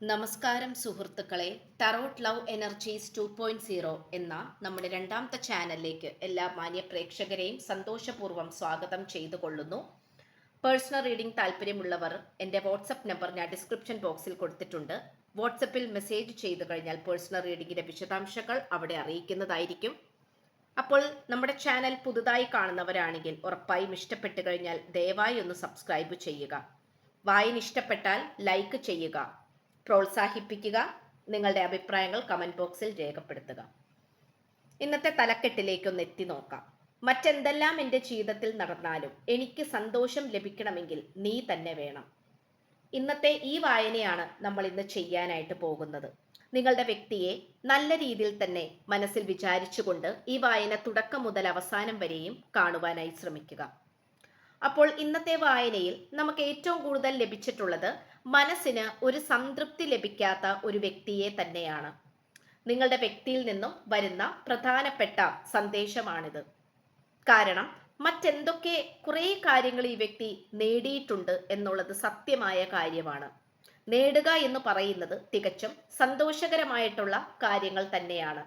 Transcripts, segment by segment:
നമസ്കാരം സുഹൃത്തുക്കളെ tarot love energies two point zero എന്ന നമ്മുടെ രണ്ടാമത്തെ ചാനലിലേക്ക് എല്ലാ മാന്യ പ്രേക്ഷകരെയും സന്തോഷപൂർവം സ്വാഗതം ചെയ്തു കൊള്ളുന്നു പേഴ്സണൽ റീഡിംഗ് താല്പര്യമുള്ളവർ എന്റെ വാട്സപ്പ് നമ്പർ ഞാൻ ഡിസ്ക്രിപ്ഷൻ ബോക്സിൽ കൊടുത്തിട്ടുണ്ട്. വാട്സപ്പിൽ മെസ്സേജ് ചെയ്തു കഴിഞ്ഞാൽ പേഴ്സണൽ റീഡിങ്ങിന്റെ വിശദാംശങ്ങൾ അവിടെ അറിയിക്കുന്നതായിരിക്കും. അപ്പോൾ നമ്മുടെ ചാനൽ പുതുതായി കാണുന്നവരാണെങ്കിൽ ഉറപ്പായും ഇഷ്ടപ്പെട്ടു കഴിഞ്ഞാൽ ദയവായി ഒന്ന് സബ്സ്ക്രൈബ് ചെയ്യുക. വായന ഇഷ്ടപ്പെട്ടാൽ ലൈക്ക് ചെയ്യുക. പ്രോത്സാഹിപ്പിക്കുക നിങ്ങളുടെ അഭിപ്രായങ്ങൾ കമന്റ് ബോക്സിൽ രേഖപ്പെടുത്തുക. ഇന്നത്തെ തലക്കെട്ടിലേക്കൊന്ന് എത്തി നോക്കാം. മറ്റെന്തെല്ലാം എന്റെ ജീവിതത്തിൽ നടന്നാലും എനിക്ക് സന്തോഷം ലഭിക്കണമെങ്കിൽ നീ തന്നെ വേണം. ഇന്നത്തെ ഈ വായനയാണ് നമ്മൾ ഇന്ന് ചെയ്യാനായിട്ട് പോകുന്നത്. നിങ്ങളുടെ വ്യക്തിയെ നല്ല രീതിയിൽ തന്നെ മനസ്സിൽ വിചാരിച്ചുകൊണ്ട് ഈ വായന തുടക്കം മുതൽ അവസാനം വരെയും കാണുവാനായി ശ്രമിക്കുക. അപ്പോൾ ഇന്നത്തെ വായനയിൽ നമുക്ക് ഏറ്റവും കൂടുതൽ ലഭിച്ചിട്ടുള്ളത് മനസ്സിന് ഒരു സംതൃപ്തി ലഭിക്കാത്ത ഒരു വ്യക്തിയെ തന്നെയാണ്. നിങ്ങളുടെ വ്യക്തിയിൽ നിന്നും വരുന്ന പ്രധാനപ്പെട്ട സന്ദേശമാണിത്. കാരണം മറ്റെന്തൊക്കെ കുറേ കാര്യങ്ങൾ ഈ വ്യക്തി നേടിയിട്ടുണ്ട് എന്നുള്ളത് സത്യമായ കാര്യമാണ്. നേടുക എന്ന് പറയുന്നത് തികച്ചും സന്തോഷകരമായിട്ടുള്ള കാര്യങ്ങൾ തന്നെയാണ്.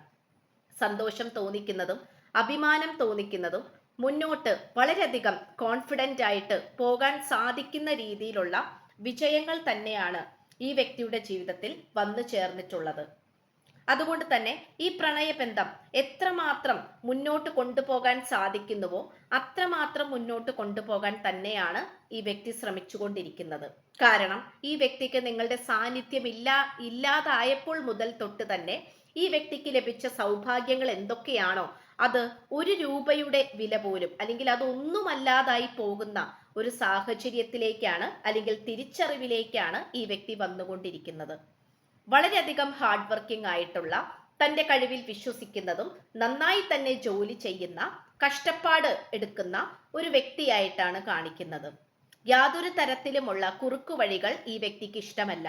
സന്തോഷം തോന്നിക്കുന്നതും അഭിമാനം തോന്നിക്കുന്നതും മുന്നോട്ട് വളരെയധികം കോൺഫിഡന്റ് ആയിട്ട് പോകാൻ സാധിക്കുന്ന രീതിയിലുള്ള വിജയങ്ങൾ തന്നെയാണ് ഈ വ്യക്തിയുടെ ജീവിതത്തിൽ വന്നു ചേർന്നിട്ടുള്ളത്. അതുകൊണ്ട് തന്നെ ഈ പ്രണയബന്ധം എത്രമാത്രം മുന്നോട്ട് കൊണ്ടുപോകാൻ സാധിക്കുന്നുവോ അത്രമാത്രം മുന്നോട്ട് കൊണ്ടുപോകാൻ തന്നെയാണ് ഈ വ്യക്തി ശ്രമിച്ചുകൊണ്ടിരിക്കുന്നത്. കാരണം ഈ വ്യക്തിക്ക് നിങ്ങളുടെ സാന്നിധ്യം ഇല്ല ഇല്ലാതായപ്പോൾ മുതൽ തൊട്ട് തന്നെ ഈ വ്യക്തിക്ക് ലഭിച്ച സൗഭാഗ്യങ്ങൾ എന്തൊക്കെയാണോ അത് ഒരു രൂപയുടെ വില പോലും അല്ലെങ്കിൽ അത് അതൊന്നുമല്ലാതായി പോകുന്ന ഒരു സാഹചര്യത്തിലേക്കാണ് അല്ലെങ്കിൽ തിരിച്ചറിവിലേക്കാണ് ഈ വ്യക്തി വന്നുകൊണ്ടിരിക്കുന്നത്. വളരെയധികം ഹാർഡ് വർക്കിംഗ് ആയിട്ടുള്ള തന്റെ കഴിവിൽ വിശ്വസിക്കുന്നതും നന്നായി തന്നെ ജോലി ചെയ്യുന്ന കഷ്ടപ്പാട് എടുക്കുന്ന ഒരു വ്യക്തിയായിട്ടാണ് കാണിക്കുന്നത്. യാതൊരു തരത്തിലുമുള്ള കുറുക്കു വഴികൾ ഈ വ്യക്തിക്ക് ഇഷ്ടമല്ല.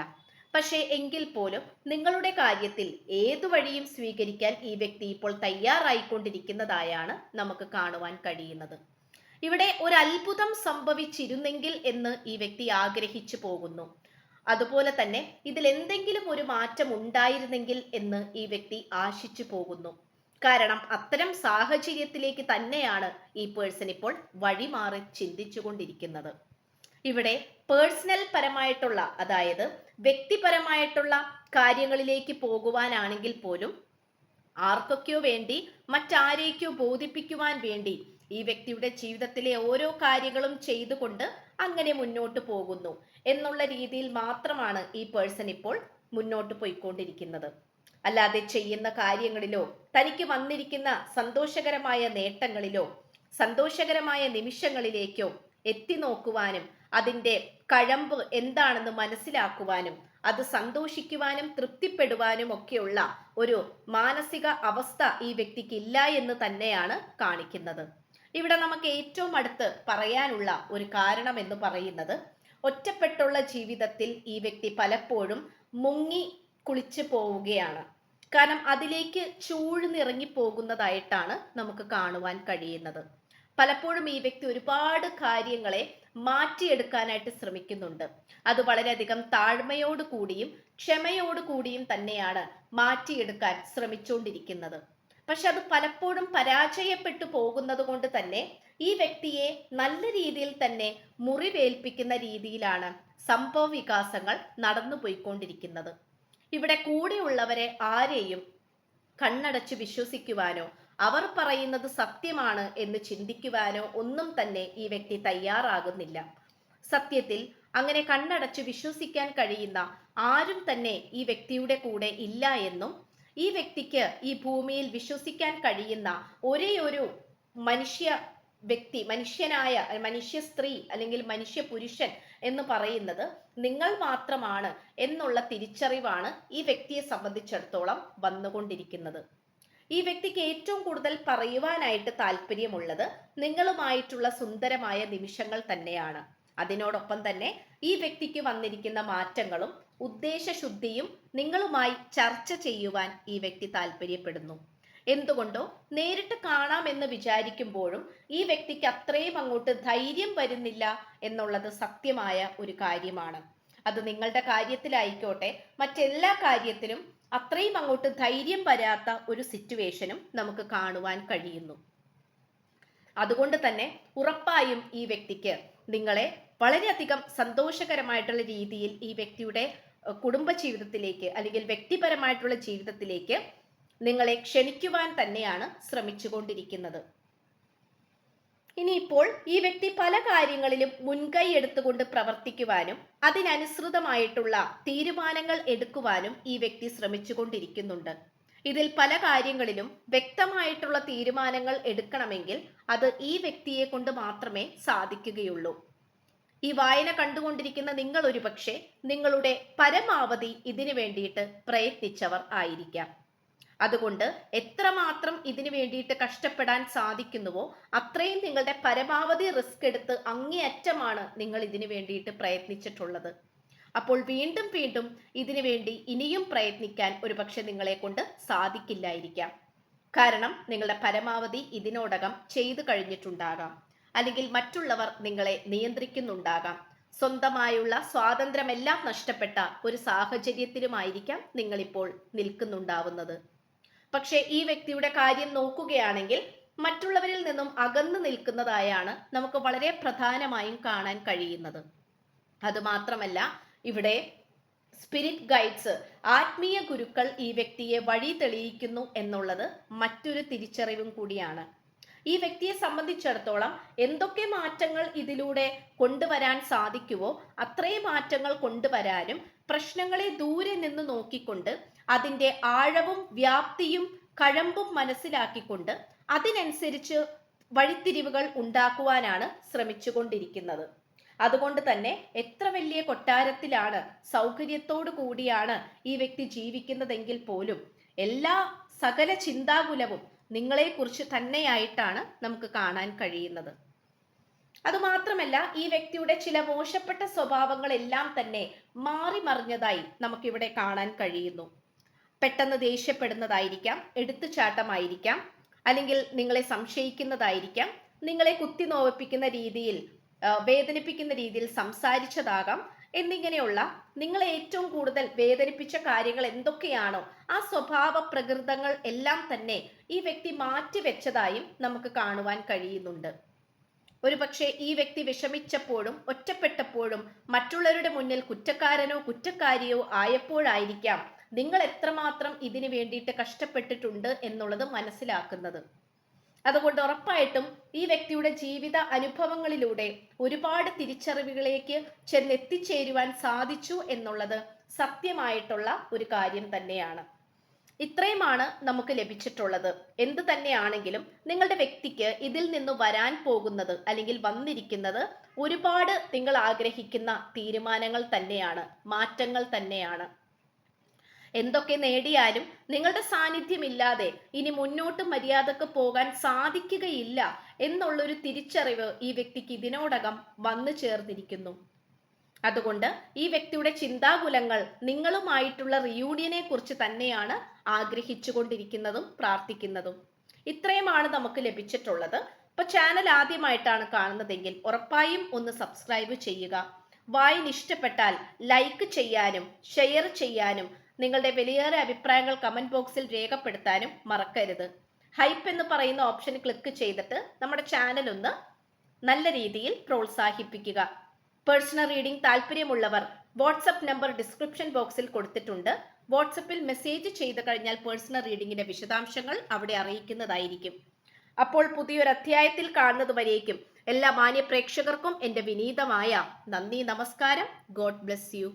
പക്ഷേ എങ്കിൽ പോലും നിങ്ങളുടെ കാര്യത്തിൽ ഏതു വഴിയും സ്വീകരിക്കാൻ ഈ വ്യക്തി ഇപ്പോൾ തയ്യാറായിക്കൊണ്ടിരിക്കുന്നതായാണ് നമുക്ക് കാണുവാൻ കഴിയുന്നത്. ഇവിടെ ഒരു അത്ഭുതം സംഭവിച്ചിരുന്നെങ്കിൽ എന്ന് ഈ വ്യക്തി ആഗ്രഹിച്ചു പോകുന്നു. അതുപോലെ തന്നെ ഇതിൽ എന്തെങ്കിലും ഒരു മാറ്റം ഉണ്ടായിരുന്നെങ്കിൽ എന്ന് ഈ വ്യക്തി ആശിച്ചു പോകുന്നു. കാരണം അത്തരം സാഹചര്യത്തിലേക്ക് തന്നെയാണ് ഈ പേഴ്സൺ ഇപ്പോൾ വഴിമാറി ചിന്തിച്ചുകൊണ്ടിരിക്കുന്നത്. ഇവിടെ പേഴ്സണൽ പരമായിട്ടുള്ള അതായത് വ്യക്തിപരമായിട്ടുള്ള കാര്യങ്ങളിലേക്ക് പോകുവാനാണെങ്കിൽ പോലും ആർക്കൊക്കെയോ വേണ്ടി മറ്റാരേക്കോ ബോധിപ്പിക്കുവാൻ വേണ്ടി ഈ വ്യക്തിയുടെ ജീവിതത്തിലെ ഓരോ കാര്യങ്ങളും ചെയ്തുകൊണ്ട് അങ്ങനെ മുന്നോട്ട് പോകുന്നു എന്നുള്ള രീതിയിൽ മാത്രമാണ് ഈ പേഴ്സൺ ഇപ്പോൾ മുന്നോട്ട് പോയിക്കൊണ്ടിരിക്കുന്നത്. അല്ലാതെ ചെയ്യുന്ന കാര്യങ്ങളിലോ തനിക്ക് വന്നിരിക്കുന്ന സന്തോഷകരമായ നേട്ടങ്ങളിലോ സന്തോഷകരമായ നിമിഷങ്ങളിലേക്കോ എത്തി നോക്കുവാനും അതിന്റെ കഴമ്പ് എന്താണെന്ന് മനസ്സിലാക്കുവാനും അത് സന്തോഷിക്കുവാനും തൃപ്തിപ്പെടുവാനും ഒക്കെയുള്ള ഒരു മാനസിക അവസ്ഥ ഈ വ്യക്തിക്ക് ഇല്ല എന്ന് തന്നെയാണ് കാണിക്കുന്നത്. ഇവിടെ നമുക്ക് ഏറ്റവും അടുത്ത് പറയാനുള്ള ഒരു കാരണം എന്ന് പറയുന്നത് ഒറ്റപ്പെട്ടുള്ള ജീവിതത്തിൽ ഈ വ്യക്തി പലപ്പോഴും മുങ്ങി കുളിച്ചു പോവുകയാണ്. കാരണം അതിലേക്ക് ചൂഴ്ന്നിറങ്ങി പോകുന്നതായിട്ടാണ് നമുക്ക് കാണുവാൻ കഴിയുന്നത്. പലപ്പോഴും ഈ വ്യക്തി ഒരുപാട് കാര്യങ്ങളെ മാറ്റിയെടുക്കാനായിട്ട് ശ്രമിക്കുന്നുണ്ട്. അത് വളരെയധികം താഴ്മയോട് കൂടിയും ക്ഷമയോട് കൂടിയും തന്നെയാണ് മാറ്റിയെടുക്കാൻ ശ്രമിച്ചുകൊണ്ടിരിക്കുന്നത്. പക്ഷെ അത് പലപ്പോഴും പരാജയപ്പെട്ടു പോകുന്നത് കൊണ്ട് തന്നെ ഈ വ്യക്തിയെ നല്ല രീതിയിൽ തന്നെ മുറിവേൽപ്പിക്കുന്ന രീതിയിലാണ് സംഭവ വികാസങ്ങൾ നടന്നു പോയിക്കൊണ്ടിരിക്കുന്നത്. ഇവിടെ കൂടെയുള്ളവരെ ആരെയും കണ്ണടച്ച് വിശ്വസിക്കുവാനോ അവർ പറയുന്നത് സത്യമാണ് എന്ന് ചിന്തിക്കുവാനോ ഒന്നും തന്നെ ഈ വ്യക്തി തയ്യാറാകുന്നില്ല. സത്യത്തിൽ അങ്ങനെ കണ്ണടച്ച് വിശ്വസിക്കാൻ കഴിയുന്ന ആരും തന്നെ ഈ വ്യക്തിയുടെ കൂടെ ഇല്ല എന്നും ഈ വ്യക്തിക്ക് ഈ ഭൂമിയിൽ വിശ്വസിക്കാൻ കഴിയുന്ന ഒരേ ഒരു മനുഷ്യ വ്യക്തി മനുഷ്യനായ മനുഷ്യ സ്ത്രീ അല്ലെങ്കിൽ മനുഷ്യ പുരുഷൻ എന്ന് പറയുന്നത് നിങ്ങൾ മാത്രമാണ് എന്നുള്ള തിരിച്ചറിവാണ് ഈ വ്യക്തിയെ സംബന്ധിച്ചിടത്തോളം വന്നുകൊണ്ടിരിക്കുന്നത്. ഈ വ്യക്തിക്ക് ഏറ്റവും കൂടുതൽ പറയുവാനായിട്ട് താല്പര്യമുള്ളത് നിങ്ങളുമായിട്ടുള്ള സുന്ദരമായ നിമിഷങ്ങൾ തന്നെയാണ്. അതിനോടൊപ്പം തന്നെ ഈ വ്യക്തിക്ക് വന്നിരിക്കുന്ന മാറ്റങ്ങളും ഉദ്ദേശശുദ്ധിയും നിങ്ങളുമായി ചർച്ച ചെയ്യുവാൻ ഈ വ്യക്തി താല്പര്യപ്പെടുന്നു എന്തുകൊണ്ടോ നേരിട്ട് കാണാമെന്ന് വിചാരിക്കുമ്പോഴും ഈ വ്യക്തിക്ക് അത്രയും അങ്ങോട്ട് ധൈര്യം വരുന്നില്ല എന്നുള്ളത് സത്യമായ ഒരു കാര്യമാണ്. അത് നിങ്ങളുടെ കാര്യത്തിലായിക്കോട്ടെ മറ്റെല്ലാ കാര്യത്തിലും അത്രയും അങ്ങോട്ട് ധൈര്യം വരാത്ത ഒരു സിറ്റുവേഷനും നമുക്ക് കാണുവാൻ കഴിയുന്നു. അതുകൊണ്ട് തന്നെ ഉറപ്പായും ഈ വ്യക്തിക്ക് നിങ്ങളെ വളരെയധികം സന്തോഷകരമായിട്ടുള്ള രീതിയിൽ ഈ വ്യക്തിയുടെ കുടുംബ ജീവിതത്തിലേക്ക് അല്ലെങ്കിൽ വ്യക്തിപരമായിട്ടുള്ള ജീവിതത്തിലേക്ക് നിങ്ങളെ ക്ഷണിക്കുവാൻ തന്നെയാണ് ശ്രമിച്ചുകൊണ്ടിരിക്കുന്നത്. ഇനിയിപ്പോൾ ഈ വ്യക്തി പല കാര്യങ്ങളിലും മുൻകൈ എടുത്തുകൊണ്ട് പ്രവർത്തിക്കുവാനും അതിനനുസൃതമായിട്ടുള്ള തീരുമാനങ്ങൾ എടുക്കുവാനും ഈ വ്യക്തി ശ്രമിച്ചുകൊണ്ടിരിക്കുന്നുണ്ട്. ഇതിൽ പല കാര്യങ്ങളിലും വ്യക്തമായിട്ടുള്ള തീരുമാനങ്ങൾ എടുക്കണമെങ്കിൽ അത് ഈ വ്യക്തിയെ കൊണ്ട് മാത്രമേ സാധിക്കുകയുള്ളൂ. ഈ വായന കണ്ടുകൊണ്ടിരിക്കുന്ന നിങ്ങൾ ഒരുപക്ഷെ നിങ്ങളുടെ പരമാവധി ഇതിനു വേണ്ടിയിട്ട് പ്രയത്നിച്ചവർ ആയിരിക്കാം. അതുകൊണ്ട് എത്രമാത്രം ഇതിനു വേണ്ടിയിട്ട് കഷ്ടപ്പെടാൻ സാധിക്കുന്നുവോ അത്രയും നിങ്ങളുടെ പരമാവധി റിസ്ക് എടുത്ത് അങ്ങേയറ്റമാണ് നിങ്ങൾ ഇതിനു വേണ്ടിയിട്ട് പ്രയത്നിച്ചിട്ടുള്ളത്. അപ്പോൾ വീണ്ടും വീണ്ടും ഇതിനു വേണ്ടി ഇനിയും പ്രയത്നിക്കാൻ ഒരുപക്ഷെ നിങ്ങളെ കൊണ്ട് സാധിക്കില്ലായിരിക്കാം. കാരണം നിങ്ങളുടെ പരമാവധി ഇതിനോടകം ചെയ്തു കഴിഞ്ഞിട്ടുണ്ടാകാം. അല്ലെങ്കിൽ മറ്റുള്ളവർ നിങ്ങളെ നിയന്ത്രിക്കുന്നുണ്ടാകാം. സ്വന്തമായുള്ള സ്വാതന്ത്ര്യമെല്ലാം നഷ്ടപ്പെട്ട ഒരു സാഹചര്യത്തിലുമായിരിക്കാം നിങ്ങളിപ്പോൾ നിൽക്കുന്നുണ്ടാവുന്നത്. പക്ഷേ ഈ വ്യക്തിയുടെ കാര്യം നോക്കുകയാണെങ്കിൽ മറ്റുള്ളവരിൽ നിന്നും അകന്നു നിൽക്കുന്നതായാണ് നമുക്ക് വളരെ പ്രധാനമായും കാണാൻ കഴിയുന്നത്. അതുമാത്രമല്ല ഇവിടെ സ്പിരിറ്റ് ഗൈഡ്സ് ആത്മീയ ഗുരുക്കൾ ഈ വ്യക്തിയെ വഴി തെളിയിക്കുന്നു എന്നുള്ളത് മറ്റൊരു തിരിച്ചറിവും കൂടിയാണ്. ഈ വ്യക്തിയെ സംബന്ധിച്ചിടത്തോളം എന്തൊക്കെ മാറ്റങ്ങൾ ഇതിലൂടെ കൊണ്ടുവരാൻ സാധിക്കുവോ അത്രയും മാറ്റങ്ങൾ കൊണ്ടുവരാനും പ്രശ്നങ്ങളെ ദൂരെ നിന്ന് നോക്കിക്കൊണ്ട് അതിന്റെ ആഴവും വ്യാപ്തിയും കഴമ്പും മനസ്സിലാക്കിക്കൊണ്ട് അതിനനുസരിച്ച് വഴിത്തിരിവുകൾ ഉണ്ടാക്കുവാനാണ് ശ്രമിച്ചുകൊണ്ടിരിക്കുന്നത്. അതുകൊണ്ട് തന്നെ എത്ര വലിയ കൊട്ടാരത്തിലാണ് സൗകര്യത്തോടു കൂടിയാണ് ഈ വ്യക്തി ജീവിക്കുന്നതെങ്കിൽ പോലും എല്ലാ സകല ചിന്താകുലവും നിങ്ങളെക്കുറിച്ച് തന്നെയായിട്ടാണ് നമുക്ക് കാണാൻ കഴിയുന്നത്. അതുമാത്രമല്ല ഈ വ്യക്തിയുടെ ചില മോശപ്പെട്ട സ്വഭാവങ്ങളെല്ലാം തന്നെ മാറി മറിഞ്ഞതായി നമുക്കിവിടെ കാണാൻ കഴിയുന്നു. പെട്ടെന്ന് ദേഷ്യപ്പെടുന്നതായിരിക്കാം എടുത്തുചാട്ടമായിരിക്കാം അല്ലെങ്കിൽ നിങ്ങളെ സംശയിക്കുന്നതായിരിക്കാം നിങ്ങളെ കുത്തി നോവിപ്പിക്കുന്ന രീതിയിൽ വേദനിപ്പിക്കുന്ന രീതിയിൽ സംസാരിച്ചതാകാം. എന്നിങ്ങനെയുള്ള നിങ്ങളെ ഏറ്റവും കൂടുതൽ വേദനിപ്പിച്ച കാര്യങ്ങൾ എന്തൊക്കെയാണോ ആ സ്വഭാവ പ്രകൃതങ്ങൾ എല്ലാം തന്നെ ഈ വ്യക്തി മാറ്റി മാറ്റിവെച്ചതായും നമുക്ക് കാണുവാൻ കഴിയുന്നുണ്ട്. ഒരു പക്ഷേ ഈ വ്യക്തി വിഷമിച്ചപ്പോഴും ഒറ്റപ്പെട്ടപ്പോഴും മറ്റുള്ളവരുടെ മുന്നിൽ കുറ്റക്കാരനോ കുറ്റക്കാരിയോ ആയപ്പോഴായിരിക്കാം നിങ്ങൾ എത്രമാത്രം ഇതിനു വേണ്ടിയിട്ട് കഷ്ടപ്പെട്ടിട്ടുണ്ട് എന്നുള്ളത് മനസ്സിലാക്കുന്നത്. അതുകൊണ്ട് ഉറപ്പായിട്ടും ഈ വ്യക്തിയുടെ ജീവിത അനുഭവങ്ങളിലൂടെ ഒരുപാട് തിരിച്ചറിവുകളിലേക്ക് ചെന്നെത്തിച്ചേരുവാൻ സാധിച്ചു എന്നുള്ളത് സത്യമായിട്ടുള്ള ഒരു കാര്യം തന്നെയാണ്. ഇത്രയുമാണ് നമുക്ക് ലഭിച്ചിട്ടുള്ളത്. എന്ത് തന്നെയാണെങ്കിലും നിങ്ങളുടെ വ്യക്തിക്ക് ഇതിൽ നിന്ന് വരാൻ പോകുന്നത് അല്ലെങ്കിൽ വന്നിരിക്കുന്നത് ഒരുപാട് നിങ്ങൾ ആഗ്രഹിക്കുന്ന തീരുമാനങ്ങൾ തന്നെയാണ് മാറ്റങ്ങൾ തന്നെയാണ്. എന്തൊക്കെ നേടിയാലും നിങ്ങളുടെ സാന്നിധ്യമില്ലാതെ ഇനി മുന്നോട്ട് മര്യാദയ്ക്ക് പോകാൻ സാധിക്കുകയില്ല എന്നുള്ളൊരു തിരിച്ചറിവ് ഈ വ്യക്തിക്ക് ഇതിനോടകം വന്നു ചേർന്നിരിക്കുന്നു. അതുകൊണ്ട് ഈ വ്യക്തിയുടെ ചിന്താകുലങ്ങൾ നിങ്ങളുമായിട്ടുള്ള റിയൂണിയനെ കുറിച്ച് തന്നെയാണ് ആഗ്രഹിച്ചുകൊണ്ടിരിക്കുന്നതും പ്രാർത്ഥിക്കുന്നതും. ഇത്രയുമാണ് നമുക്ക് ലഭിച്ചിട്ടുള്ളത്. ഇപ്പൊ ചാനൽ ആദ്യമായിട്ടാണ് കാണുന്നതെങ്കിൽ ഉറപ്പായും ഒന്ന് സബ്സ്ക്രൈബ് ചെയ്യുക. വായന ഇഷ്ടപ്പെട്ടാൽ ലൈക്ക് ചെയ്യാനും ഷെയർ ചെയ്യാനും നിങ്ങളുടെ വിലയേറെ അഭിപ്രായങ്ങൾ കമന്റ് ബോക്സിൽ രേഖപ്പെടുത്താനും മറക്കരുത്. ഹൈപ്പ് എന്ന് പറയുന്ന ഓപ്ഷൻ ക്ലിക്ക് ചെയ്തിട്ട് നമ്മുടെ ചാനൽ ഒന്ന് നല്ല രീതിയിൽ പ്രോത്സാഹിപ്പിക്കുക. പേഴ്സണൽ റീഡിംഗ് താല്പര്യമുള്ളവർ വാട്സപ്പ് നമ്പർ ഡിസ്ക്രിപ്ഷൻ ബോക്സിൽ കൊടുത്തിട്ടുണ്ട്. വാട്സപ്പിൽ മെസ്സേജ് ചെയ്ത് കഴിഞ്ഞാൽ പേഴ്സണൽ റീഡിംഗിന്റെ വിശദാംശങ്ങൾ അവിടെ അറിയിക്കുന്നതായിരിക്കും. അപ്പോൾ പുതിയൊരു അധ്യായത്തിൽ കാണുന്നതുവരേക്കും എല്ലാ മാന്യ പ്രേക്ഷകർക്കും എന്റെ വിനീതമായ നന്ദി നമസ്കാരം. God bless you